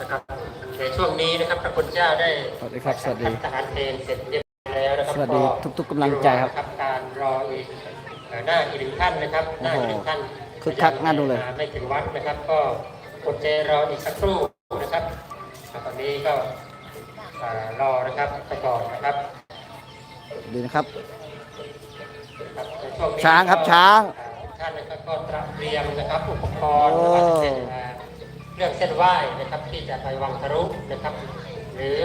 นะครับในช่วงนี้นะครับพระคุณเจ้าได้สวัสดีครับสวัสดีทหารเพลงเสร็จเรียบร้อยแล้วนะครับสวัสดีทุกๆกำลังใจครับ การรออีกเอ่อหน้าอีกหนึ่งท่านนะครับหน้าอีกหนึ่งท่านคึกคักน่าดูเลยไม่ถึงวัดนะครับ ก็อดใจรออีกสักครู่นะครับตอนนี้ก็เอ่อรอนะครับไปก่อนนะครับดีนะครับครับในช่วนี้ช้างครับช้างท่านนะครับก็เตรียมนะครับอุปกรณ์นะครับโอ้ เช่นอ่าเครื่องเส้นไหว้นะครับที่จะไปวังทะลุนะครับ หรือ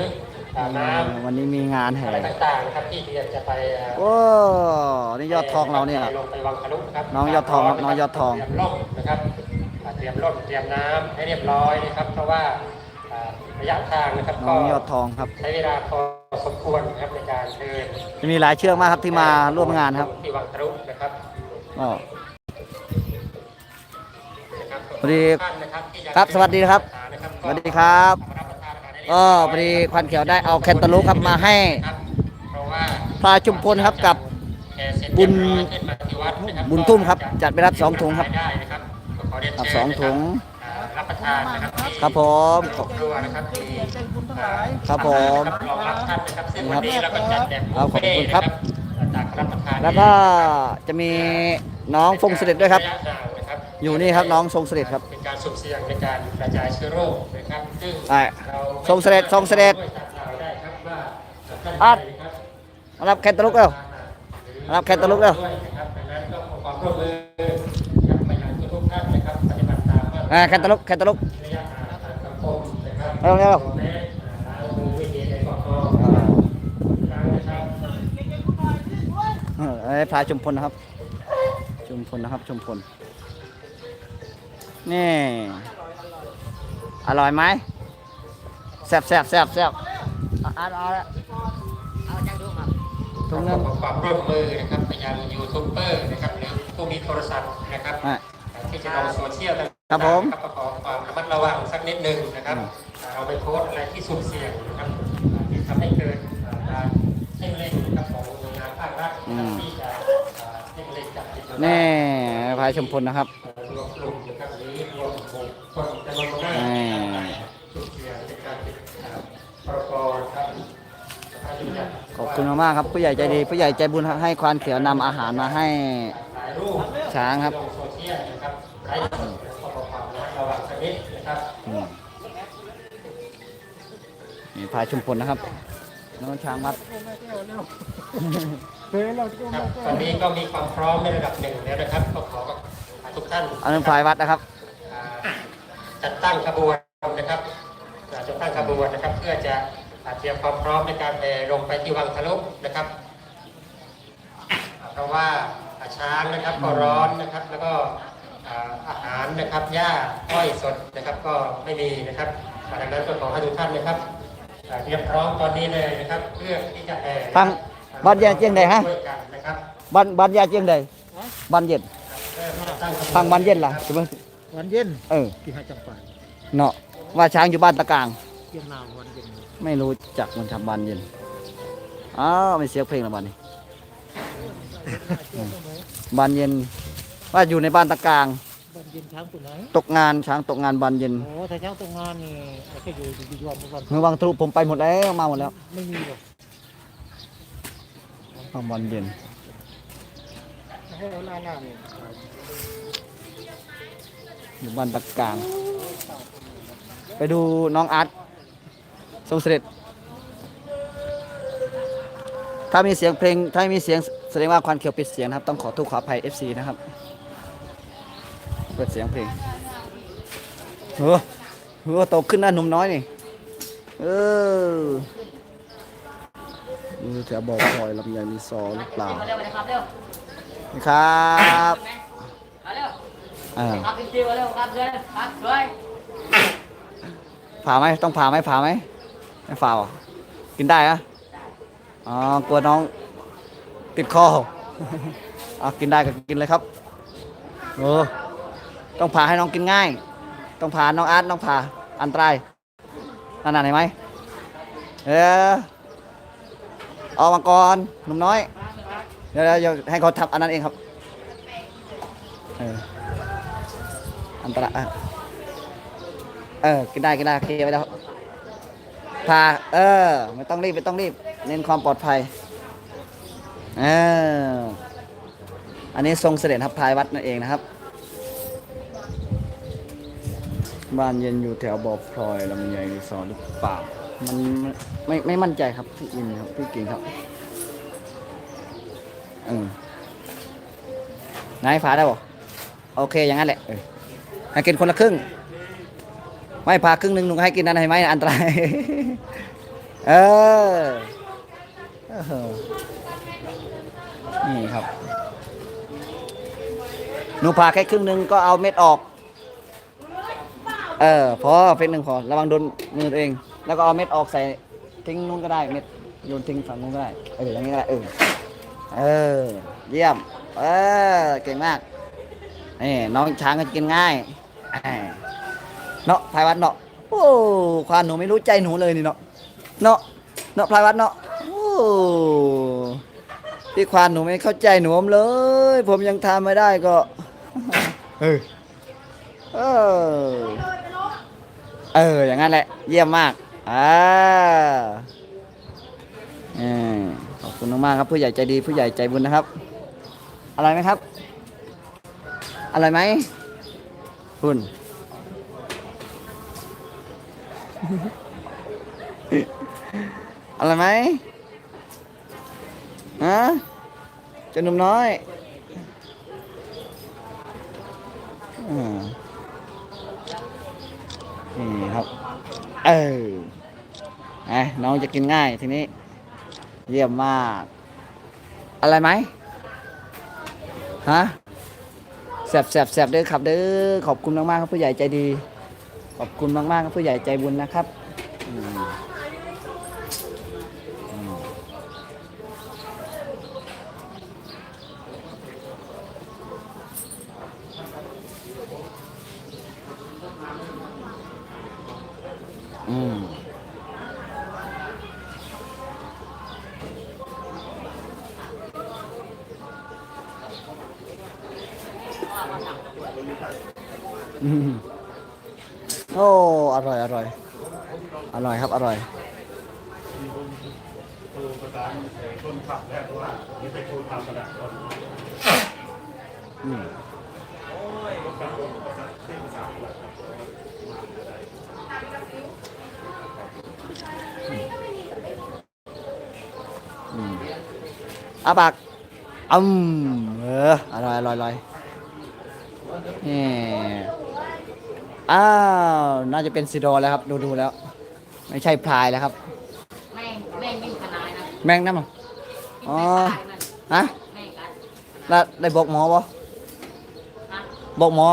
อ่าน้ำวันนี้มีงานแห่อะไรต่างๆนะครับที่เตรียมจะไปอ่าโอ้นี่ยอดทองเราเนี่ยลงไปวังทะลุครับน้องยอดทองครับน้องยอดทองเตรียมร่มนะครับอ่าเตรียมร่มเตรียมน้ำให้เรียบร้อยนะครับ เพราะว่าอ่าระยะทางนะครับน้องยอดทองครับใช้เวลาพอสมควรนะครับในการเดินจะมีหลายเชือกมากครับที่มาร่วมงานครับที่วังทะลุนะครับอ๋อนะครับ พอดีครับที่จะครับสวัสดีครับสวัสดีครับก็พอดีควันเขียวได้เอาแคนตาลูปครับมาให้พาะว่าพาชุมพลครับกับบุญบุญทุ่มครับ จัดไปรับสองถุงครับรับสองถุงครับประทานนะครับครับผมครับผมครับเราก็จัดแบบครับขอบคุณครับ แล้วก็จะมีน้องฟงเสด็จด้วยครับ อยู่นี่ครับน้องทรงเสด็จครับเป็นการสุ่มเสี่ยงในการกระจายเชื้อโรคนะครับซึ่งใช่เราทรงเสด็จทรงเสด็จช่วยตัดเราได้ครับว่าท่านอัดใดนะครับมารับแคนตาลูปเร็วมารับแคนตาลูปเร็วด้วยนะครับดังนั้นก็ขอความร่วมมือนะครับไปยังทุกๆท่านนะครับปฏิบัติตามมาตรอ่าแคนตาลูปแคนตาลูประยะห่างทางสังคมนะครับเร็วเร็วแม้ล้างมือด้วยเจลแอลกอฮอล์อ่าล้างนะครับเออไอ้พาชุมพลนะครับ ชุมพลนะครับ ชุมพล นี่ อร่อยไหมแซ่บแซ่บแซ่บแซ่บอ่อะเอาละถุงหนึงขอความร่วมมือนะครับไปยังยูทูบเบอร์นะครับหรือผู้มีโทรศัพท์นะครับที่จะลงโซเชียลต่างๆครับผมขอความระมัดระวังสักนิดหนึ่งนะครับเราไปโพสอะไรที่สุ่มเสี่ยงนะครับที่ทำให้เกิดการเพ่งเล็งนะครับของหน่วยงานภาครัฐนะครับที่จะเพ่งเล็งจับผิดนี่พายชมพลนะครับ คุณมากๆครับผู้ใหญ่ใจดีผู้ใหญ่ใจบุญให้ควานเขียวนำอาหารมาให้ถ่ายรูปช้างครับลงโซเชียลนะครับไร้ผลขอความระวังสักนิดนะครับอืมนี่พาชุมพลนะครับน้องช้างมัดครับตอนนี้ก็มีความพร้อมในระดับหนึ่งแล้วนะครับก็ขอทุกท่านอันนั้นฝ่ายวัดนะครับอ่าจัดตั้งขบวนนะครับอ่าจัดตั้งขบวนนะครับ เพื่อจะอ่า เตรียมความพร้อมในการแห่ลงไปที่วังทะลุนะครับอ่าเพราะว่าอ่าช้างนะครับก็ร้อนนะครับ แล้วก็อ่าอาหารนะครับหญ้าอ้อยสดนะครับก็ไม่มีนะครับอ่าดังนั้นก็ขอให้ทุกท่านนะครับอ่าเตรียมพร้อมตอนนี้เลยนะครับเพื่อที่จะแห่ทางบ้านแยกเจียงใดฮะช่วยกันนะครับบ้านบ้านยาเจียงใดบ้านเย็นเริ่มตั้งขบวนทางบ้านเย็นล่ะใช่ไหมวันเย็นเออที่ให้จังไปเนาะว่าช้างอยู่บ้านตะกลางเยี่ยมนาววันเย็น ไม่รู้จักมันทำบ้านเย็นอ้าวไม่เสียงเพลงแล้วบ้านนี้อืมบ้านเย็น ว่าอยู่ในบ้านตะกลางวันเย็นช้างตัวไหนตกงานช้างตกงานบ้านเย็นโอ้ถ้าช้างตรงงานนี่ไม่ใช่อยู่อยู่ยอมทุกวันเมื่อวางทรุผมไปหมดแล้วมาหมดแล้วไม่มีหรอกบ้านเย็นให้เอาหน้าหน้านี่อยู่บ้านตะกลาง ไปดูน้องอาร์ต ทรงเสด็จ ถ้ามีเสียงเพลง ถ้ามีเสียงแสดงว่าควันเขียวปิดเสียงนะครับ ต้องขอโทษขออภัย FC นะครับ เปิดเสียงเพลงเฮ้อเฮ้อโตขึ้นหน้าหนุ่มน้อยนี่ เออมือแถวบอกพลอยลำไยมีซอหรือเปล่าเร็วมาเลยครับเร็วนี่ครับเร็วอ่าครับจริงๆเร็วครับเลยครับเลยผ่าไหมต้องผ่าไหมผ่าไหม ไม่ผ่าเหรอกินได้อะอ๋อกลัวน้องติดคอเอากินได้ก็กินเลยครับโอ้ต้องผ่าให้น้องกินง่าย ต้องผ่าน้องอาร์ตน้องผ่าอันตรายนั่นน่ะเห็นไหมเออออกมาก่อนหนุ่มน้อย เดี๋ยวเดี๋ยวให้เขาทำอันนั้นเองครับเอออันตรายอะเออกินได้กินได้โอเคไปแล้ว พาเออ ไม่ต้องรีบไม่ต้องรีบ เน้นความปลอดภัยเอออันนี้ทรงเสด็จทับพายวัดนั่นเองนะครับบ้านเย็นอยู่แถวบ่อพลอยลำไยรีสอร์ทหรือเปล่ามันไม่ไม่มั่นใจครับพี่อินครับพี่กิ่งครับเออนายฟ้าได้บ่โอเคอย่างนั้นแหละเออให้กินคนละครึ่ง ไม่พาครึ่งหนึ่งหนุ่งให้กินนั่นให้ไหมอันตรายเออนี่ครับหนูพาแค่ครึ่งหนึ่งก็เอาเม็ดออก เออพอเป็นหนึ่งพอระวังโดนมือตัวเอง แล้วก็เอาเม็ดออกใส่ทิ้งนู้นก็ได้เม็ดโยนทิ้งฝั่งนู้นก็ได้เอออย่างนี้ก็ได้เออเออ เยี่ยม เออเก่งมากนี่น้องช้างก็กินง่าย เอ้ยเนาะพายวัดเนาะโอ้ควานหนูไม่รู้ใจหนูเลยนี่เนาะเนาะเนาะพายวัดเนาะโอ้พี่ควานหนูไม่เข้าใจหนูผมเลย ผมยังทำไม่ได้ก็เออเออเอออย่างนั้นแหละ เยี่ยมมากอ่าเออขอบคุณมากๆครับ ผู้ใหญ่ใจดีผู้ใหญ่ใจบุญนะครับ อะไรอยไหมครับ อะไรอยไหมคุณ อะไรไหมฮะเจ้าหนุ่มน้อยอนี่ครับ เออไงน้องจะกินง่ายทีนี้ เยี่ยมมาก อะไรไหมฮะแสบแสบแสบเด้อครับเด้อขอบคุณมากๆครับผู้ใหญ่ใจดี อบคุณมากๆครับผู้ใหญ่ใจบุญนะครับอืมอืมอืมอืม โอ้อร่อยอร่อยอร่อยครับอร่อยอืมอาปากอืมเอออร่อยอร่อยอร่อยนี่ อ้าว น่าจะเป็นซีโดแล้วครับ ดูดูแล้ว ไม่ใช่พลายแล้วครับ แม่งแม่งไม่ขนาดนะแมงน้ำมันอ๋อแม่งตายมันฮะแม่งกัดแล้วได้บอกหมอบ่ฮะบอกหมอ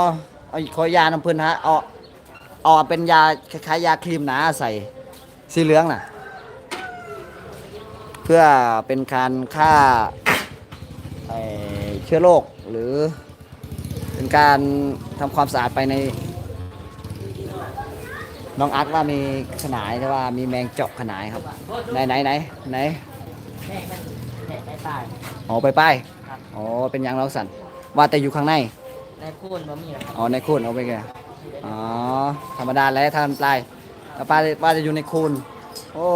เอาขอยาน้ำพื้นฮะเอาเอาเป็นยาคล้ายๆยาครีมหนาใส่ สีเหลืองน่ะ เพื่อเป็นการฆ่าไอ้เชื้อโรคหรือ เป็นการทำความสะอาดไปใน น้องอาร์ตว่ามีขนายแต่ว่ามีแมงเจาะขนายครับ ไหนไหนไหนไหนแม่งมันแม่งไม่ตาย อ๋อไปป้ายครับ อ๋อเป็นยางเราสั่นว่าแต่อยู่ข้างใน ในพูนบ่มีหรอกครับอ๋อในคูนเอาไปไงอ๋อธรรมดาแล้วทำปลายแต่ปลาปลาจะอยู่ในคูนโอ้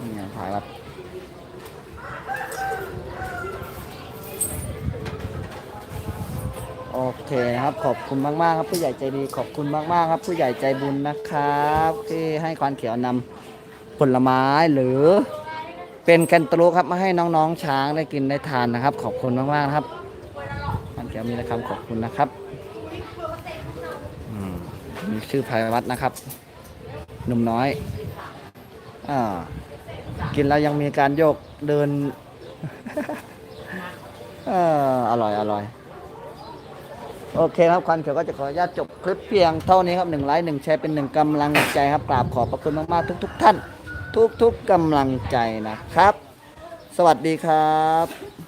นี่ไงถ่ายวัด โอเคนะครับ ขอบคุณมากๆครับ ผู้ใหญ่ใจดีขอบคุณมากๆครับ ผู้ใหญ่ใจบุญนะครับที่ให้ควานเขียวนำผลไม้หรือ เป็นแกันตะลุครับมาให้น้องๆช้างได้กินได้ทานนะครับ ขอบคุณมากๆนะครับมันเกี่ยวมีนะครับขอบคุณนะครับอืมมีชื่อภัยวัฒน์นะครับหนุ่มน้อยอ่ากินแล้วยังมีการโยกเดินเอออร่อยอร่อย โอเคครับควันเขียวก็จะขออนุญาตจบคลิปเพียงเท่านี้ครับหนึ่งไลค์หนึ่งแชร์เป็นหนึ่งกำลังใจครับกราบขอบพระคุณมากๆทุก ๆ ท่าน ทุกๆกำลังใจนะครับ สวัสดีครับ